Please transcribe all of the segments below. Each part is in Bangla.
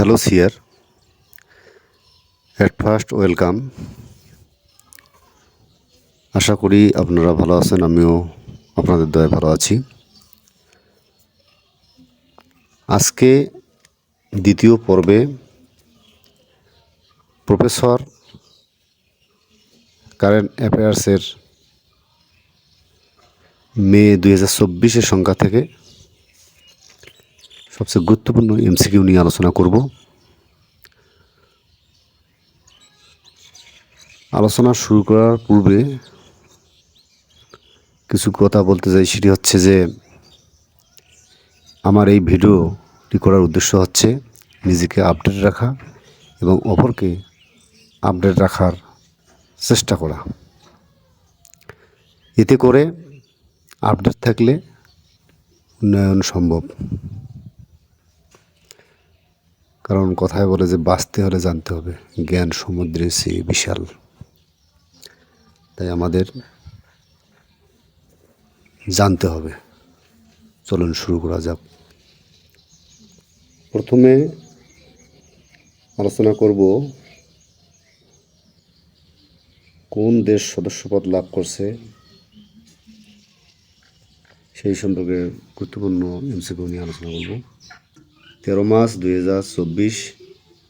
Hello sir at first welcome আশা করি আপনারা ভালো আছেন, আমিও আপনাদের দয়ে ভালো আছি। আজকে দ্বিতীয় পর্বে প্রফেসর কারেন্ট অ্যাফেয়ার্সের মে দুই হাজার চব্বিশের সংখ্যা থেকে সবচেয়ে গুরুত্বপূর্ণ এমসিকিউ নিয়ে আলোচনা করব। আলোচনা শুরু করার পূর্বে কিছু কথা বলতে চাই, সেটি হচ্ছে যে আমার এই ভিডিওটি করার উদ্দেশ্য হচ্ছে নিজেকে আপডেট রাখা এবং অপরকে আপডেট রাখার চেষ্টা করা। এতে করে আপডেট থাকলে উন্নয়ন সম্ভব। কারণ কথায় বলে যে বাঁচতে হলে জানতে হবে। জ্ঞান সমুদ্রের চেয়ে বিশাল। তাই আমাদের জানতে হবে। চলুন শুরু করা যাক। প্রথমে আলোচনা করব কোন দেশ সদস্যপদ লাভ করছে। সেই সম্পর্কে গুরুত্বপূর্ণ এমসিকিউ নিয়ে আলোচনা করব। তেরো মার্চ দুই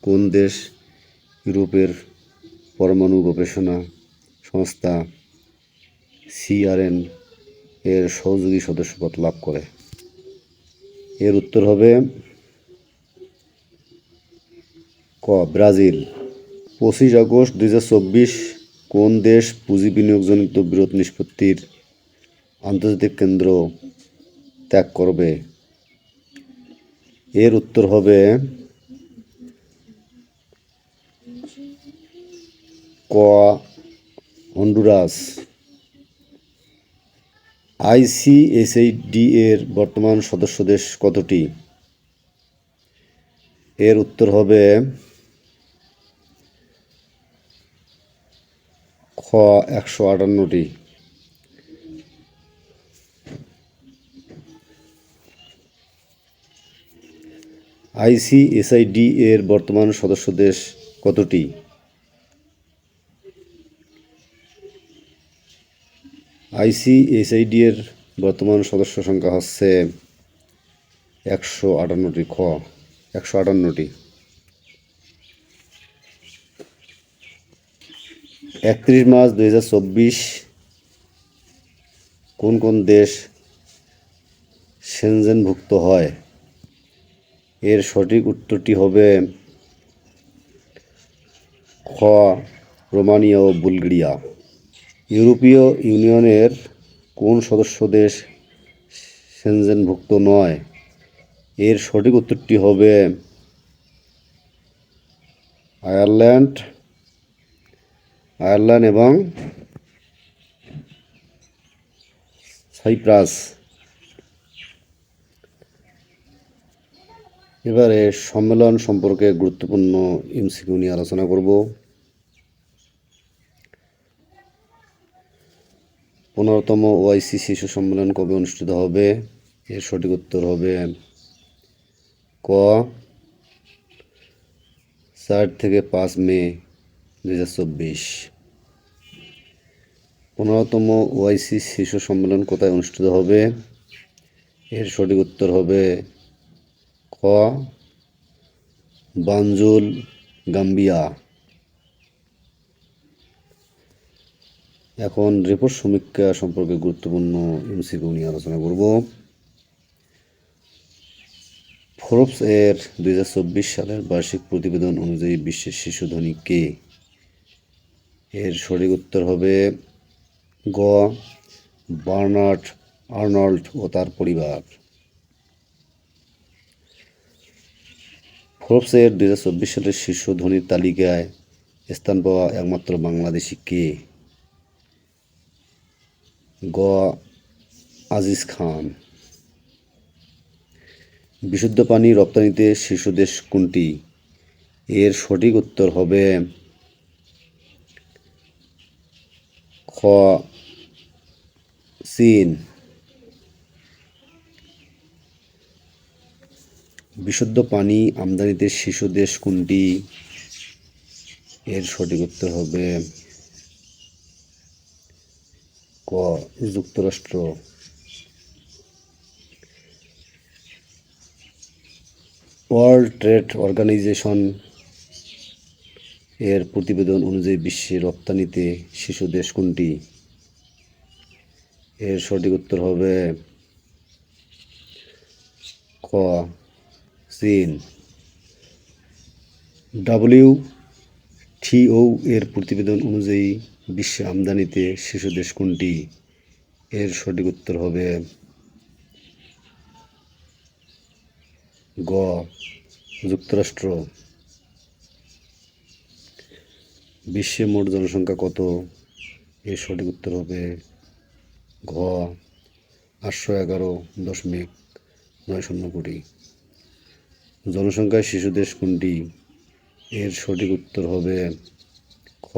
কোন দেশ ইউরোপের পরমাণু গবেষণা সংস্থা সিআরএন এর সহযোগী সদস্যপদ লাভ করে? এর উত্তর হবে ক, ব্রাজিল। পঁচিশ আগস্ট দুই হাজার চব্বিশ কোন দেশ পুঁজি বিনিয়োগজনিত বিরোধ নিষ্পত্তির আন্তর্জাতিক কেন্দ্র ত্যাগ করবে? এর উত্তর হবে ক, হন্ডুরাস। আইসিএসএইডি এর বর্তমান সদস্য দেশ কতটি? এর উত্তর হবে খ, একশো আটান্নটি। আইসিএসআইডি এর বর্তমান সদস্য দেশ কতটি? আইসিএসআইডি এর বর্তমান সদস্য সংখ্যা হচ্ছে একশো আটান্নটি, খ, একশো আটান্নটি। একত্রিশ মার্চ দুই হাজার চব্বিশ, কোন কোন দেশ সেনজেনভুক্ত হয়? এর সঠিক উত্তরটি হবে খ, রোমানিয়া ও বুলগেরিয়া। ইউরোপীয় ইউনিয়নের কোন সদস্য দেশ সেনজেনভুক্ত নয়? এর সঠিক উত্তরটি হবে আয়ারল্যান্ড। আয়ারল্যান্ড এবং সাইপ্রাস। এবারে সম্মেলন সম্পর্কে গুরুত্বপূর্ণ এমসিকিউ নিয়ে আলোচনা করব। পনেরোতম ওআইসি শিশু সম্মেলন কবে অনুষ্ঠিত হবে? এর সঠিক উত্তর হবে ক চার থেকে পাঁচ মে দু হাজার চব্বিশ। পনেরোতম ওআইসি শিশু সম্মেলন কোথায় অনুষ্ঠিত হবে? এর সঠিক উত্তর হবে ক বানজুল গাম্বিয়া। এখন রিপোর্ট সমীক্ষা সম্পর্কে গুরুত্বপূর্ণ এমসিকিউ নিয়ে আলোচনা করব। ফোর্বস এর দু হাজার চব্বিশ সালের বার্ষিক প্রতিবেদন অনুযায়ী বিশ্বের শিশু ধনী কে? এর সঠিক উত্তর হবে গ, বার্নার্ড আর্নল্ড ও তার পরিবার। ফোর্বস এর দুই সালের শীর্ষ ধনীর তালিকায় স্থান পাওয়া একমাত্র বাংলাদেশি কে? গ. আজিজ খান। বিশুদ্ধ পানি রপ্তানিতে শীর্ষ দেশ কোনটি? এর সঠিক উত্তর হবে খ. চীন। বিশুদ্ধ পানি আমদানিতে শিশু দেশ কোনটি? এর সঠিক উত্তর হবে ক, যুক্তরাষ্ট্র। ওয়ার্ল্ড ট্রেড অর্গানাইজেশন এর প্রতিবেদন অনুযায়ী বিশ্বে রপ্তানিতে শিশু দেশ কোনটি? এর সঠিক উত্তর হবে ক চীন ডাব্লিউ টিও এর প্রতিবেদন অনুযায়ী বিশ্বে আমদানিতে শীর্ষ দেশ কোনটি? এর সঠিক উত্তর হবে গ, যুক্তরাষ্ট্র। বিশ্বে মোট জনসংখ্যা কত? এর সঠিক উত্তর হবে ঘ, আটশো এগারো দশমিক নয় শূন্য কোটি। জনসংখ্যায় শিশু দেশ কোনটি? এর সঠিক উত্তর হবে খ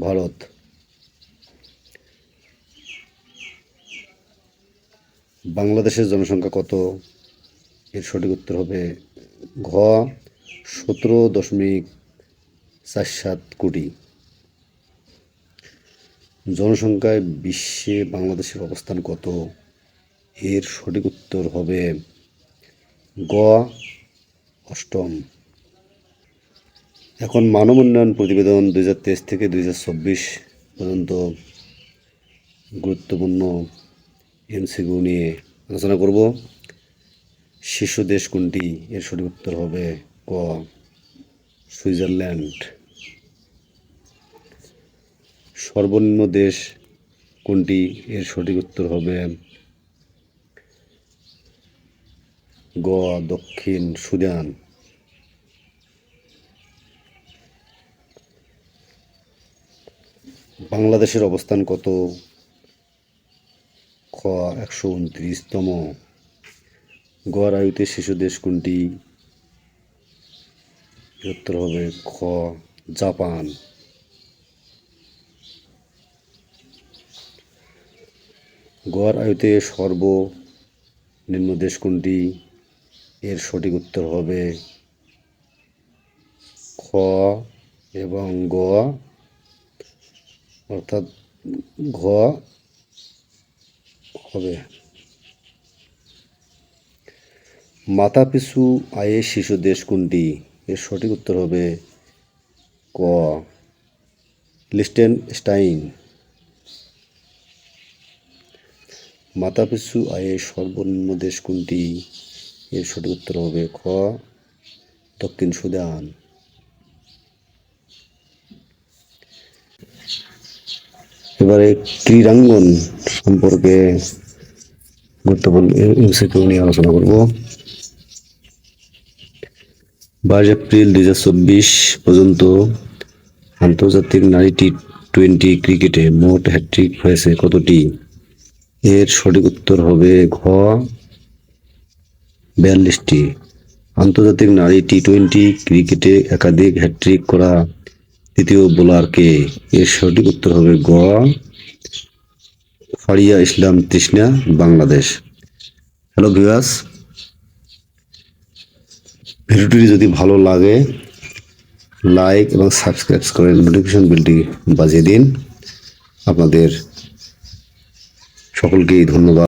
ভারত। বাংলাদেশের জনসংখ্যা কত? এর সঠিক উত্তর হবে ঘ, সতেরো দশমিক চার সাত কোটি। জনসংখ্যায় বিশ্বে বাংলাদেশের অবস্থান কত? এর সঠিক উত্তর হবে গ, অষ্টম। এখন মানব উন্নয়ন প্রতিবেদন দুই হাজার তেইশ থেকে দুই হাজার চব্বিশ পর্যন্ত গুরুত্বপূর্ণ এমসিকিউ নিয়ে আলোচনা করব। শীর্ষ দেশ কোনটি? এর সঠিক উত্তর হবে ক, সুইজারল্যান্ড। সর্বনিম্ন দেশ কোনটি? এর সঠিক উত্তর হবে গ দক্ষিণ সুদান। বাংলাদেশের অবস্থান কত? খ, একশো উনত্রিশতম। গড় আয়ুতে শিশু দেশ কোনটি? উত্তর হবে খ, জাপান। গড় আয়ুতে সর্বনিম্ন দেশ কোনটি? এর সঠিক উত্তর হবে খ এবং গ। অর্থাৎ ঘ হবে। মাতা পিছু আয়ে শিশু দেশ কোনটি? এর সঠিক উত্তর হবে ক। লিস্টেন স্টাইন মাতা পিছু আয়ে সর্বনিম্ন দেশ কোনটি? এর সঠিক উত্তর হবে খ, দক্ষিণ সুদান। এবারে ক্রীড়াঙ্গন সম্পর্কে গুরুত্বপূর্ণ নিয়ে আলোচনা করব। বাইশ এপ্রিল দুই হাজার চব্বিশ পর্যন্ত আন্তর্জাতিক নারী টি টোয়েন্টি ক্রিকেটে মোট হ্যাট্রিক হয়েছে কতটি? এর সঠিক উত্তর হবে ঘ বিয়াল্লিশটি। আন্তর্জাতিক নারী টি টোয়েন্টি ক্রিকেটে একাধিক হ্যাট্রিক করা তৃতীয় বোলার কে এর সঠিক উত্তর হবে গ। ফারিয়া ইসলাম তৃষ্ণা, বাংলাদেশ। Hello viewers. ভিডিওটি যদি ভালো লাগে, লাইক এবং সাবস্ক্রাইব করে নোটিফিকেশন বিলটি বাজিয়ে দিন। আপনাদের সকলকেই ধন্যবাদ।